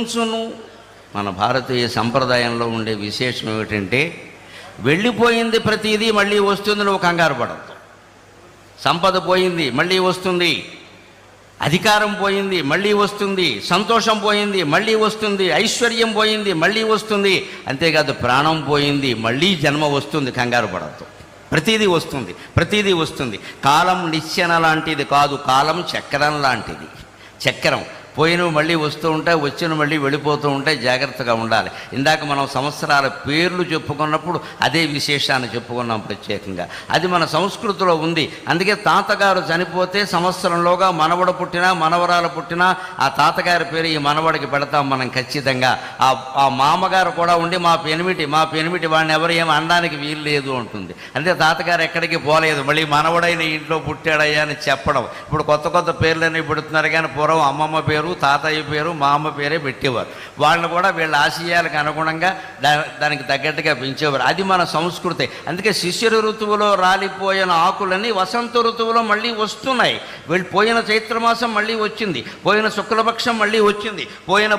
ఉంచును మన భారతీయ సంప్రదాయంలో ఉండే విశేషం ఏమిటంటే వెళ్ళిపోయింది ప్రతిదీ మళ్ళీ వస్తుంది నువ్వు కంగారు పడద్దు. సంపద పోయింది మళ్ళీ వస్తుంది. అధికారం పోయింది మళ్ళీ వస్తుంది. సంతోషం పోయింది మళ్ళీ వస్తుంది. ఐశ్వర్యం పోయింది మళ్ళీ వస్తుంది. అంతేకాదు ప్రాణం పోయింది మళ్ళీ జన్మ వస్తుంది కంగారు పడద్దు. ప్రతిదీ వస్తుంది ప్రతిదీ వస్తుంది. కాలం నిశ్చన లాంటిది కాదు కాలం చక్రం లాంటిది. చక్రం పోయినవి మళ్ళీ వస్తూ ఉంటాయి వచ్చిన మళ్ళీ వెళ్ళిపోతూ ఉంటాయి జాగ్రత్తగా ఉండాలి. ఇందాక మనం సంవత్సరాల పేర్లు చెప్పుకున్నప్పుడు అదే విశేషాన్ని చెప్పుకున్నాం ప్రత్యేకంగా. అది మన సంస్కృతిలో ఉంది. అందుకే తాతగారు చనిపోతే సంవత్సరంలోగా మనవడు పుట్టినా మనవరాలు పుట్టినా ఆ తాతగారి పేరు ఈ మనవడికి పెడతాం మనం ఖచ్చితంగా. ఆ ఆ మామగారు కూడా ఉండి మా పెనిమిటి మా పెనిమిటి వాడిని ఎవరు ఏమి అనడానికి వీలు లేదు అంటుంది. అంతే తాతగారు ఎక్కడికి పోలేదు. మళ్ళీ మనవడైన ఇంట్లో పుట్టాడయ్యా అని చెప్పడం. ఇప్పుడు కొత్త కొత్త పేర్లన్నీ పెడుతున్నారు కానీ పూర్వం అమ్మమ్మ పేరు తాతయ్య పేరు మా అమ్మ పేరే పెట్టేవారు. వాళ్ళని కూడా వీళ్ళ ఆశయాలకు అనుగుణంగా దానికి తగ్గట్టుగా పెంచేవారు. అది మన సంస్కృతి. అందుకే శిష్యుల ఋతువులో రాలిపోయిన ఆకులన్నీ వసంత ఋతువులో మళ్ళీ వస్తున్నాయి. వీళ్ళు పోయిన చైత్రమాసం మళ్ళీ వచ్చింది. పోయిన శుక్లపక్షం మళ్ళీ వచ్చింది. పోయిన